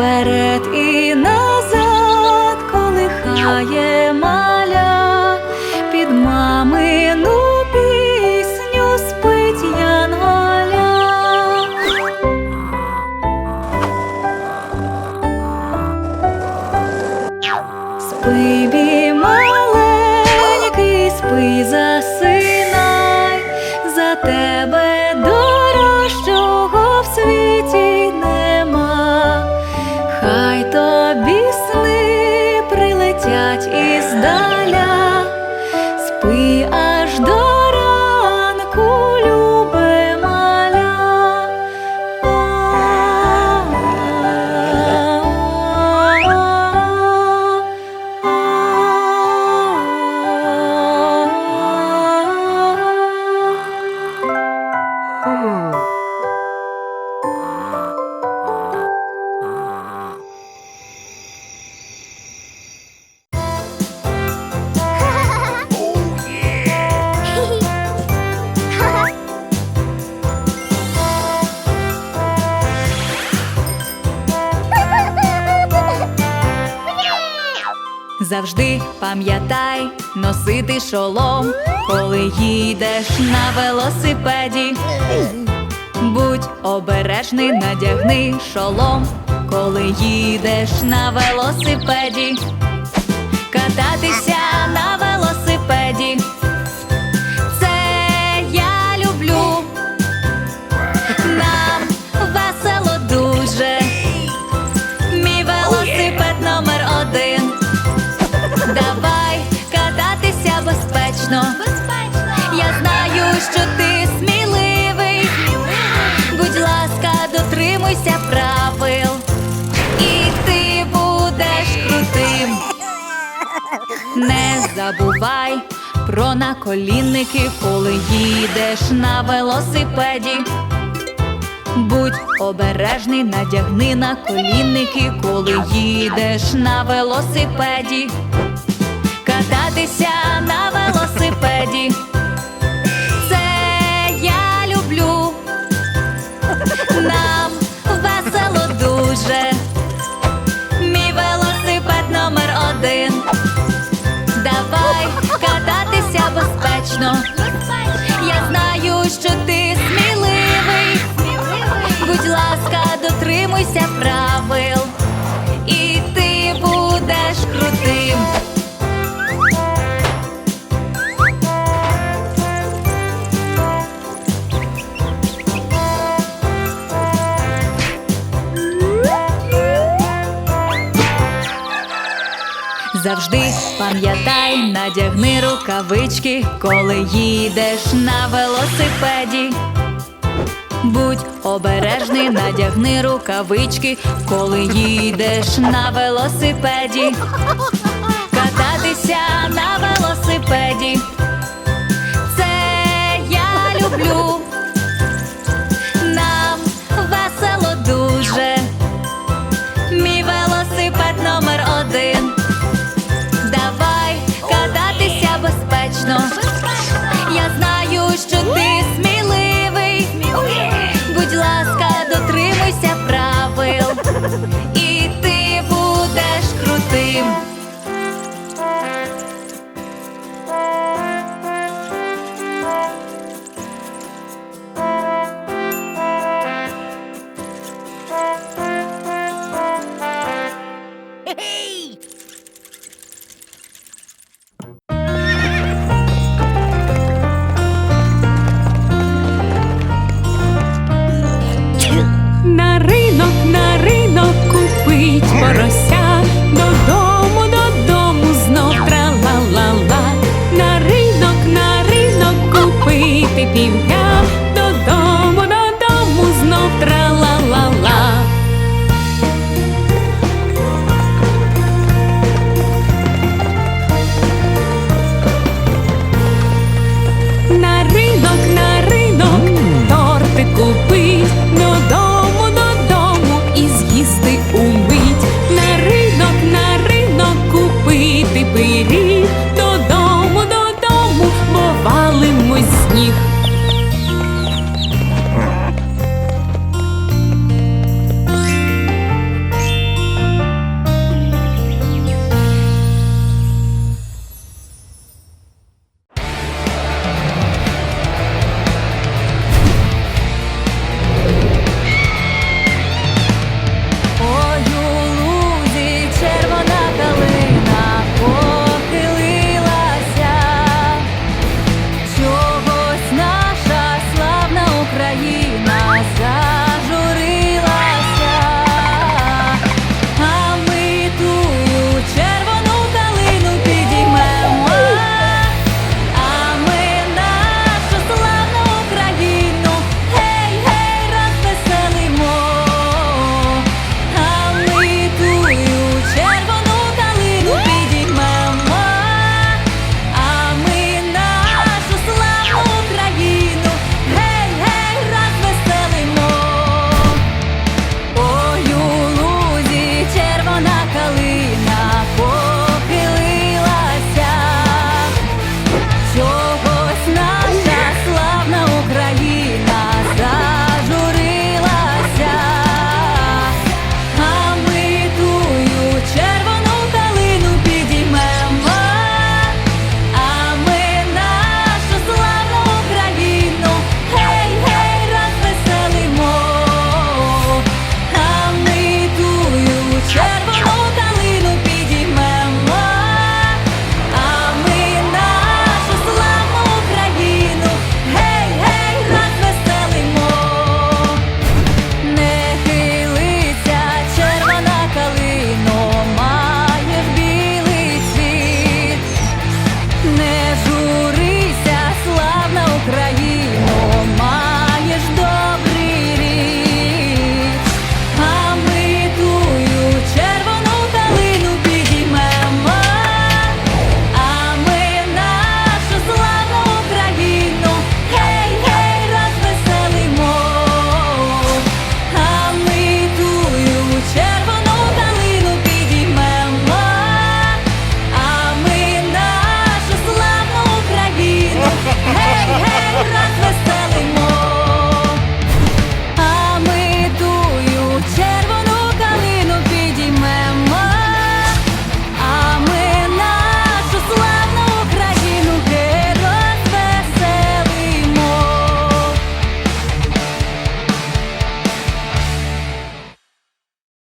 вперед і назад колихає Завжди пам'ятай носити шолом, коли їдеш на велосипеді. Будь обережний, надягни шолом, коли їдеш на велосипеді. Кататися безпечно. Я знаю, що ти сміливий. Будь ласка, дотримуйся правил. І ти будеш крутим. Не забувай про наколінники, коли їдеш на велосипеді. Будь обережний, надягни на колінники, коли їдеш на велосипеді. Кататися безпечно. Я знаю, що ти сміливий. Будь ласка, дотримуйся правил, завжди пам'ятай, надягни рукавички, коли їдеш на велосипеді. Будь обережний, надягни рукавички, коли їдеш на велосипеді. Кататися на велосипеді. Це я люблю. безпечно. Я знаю, що ти сміливий. Будь ласка, дотримуйся правил. І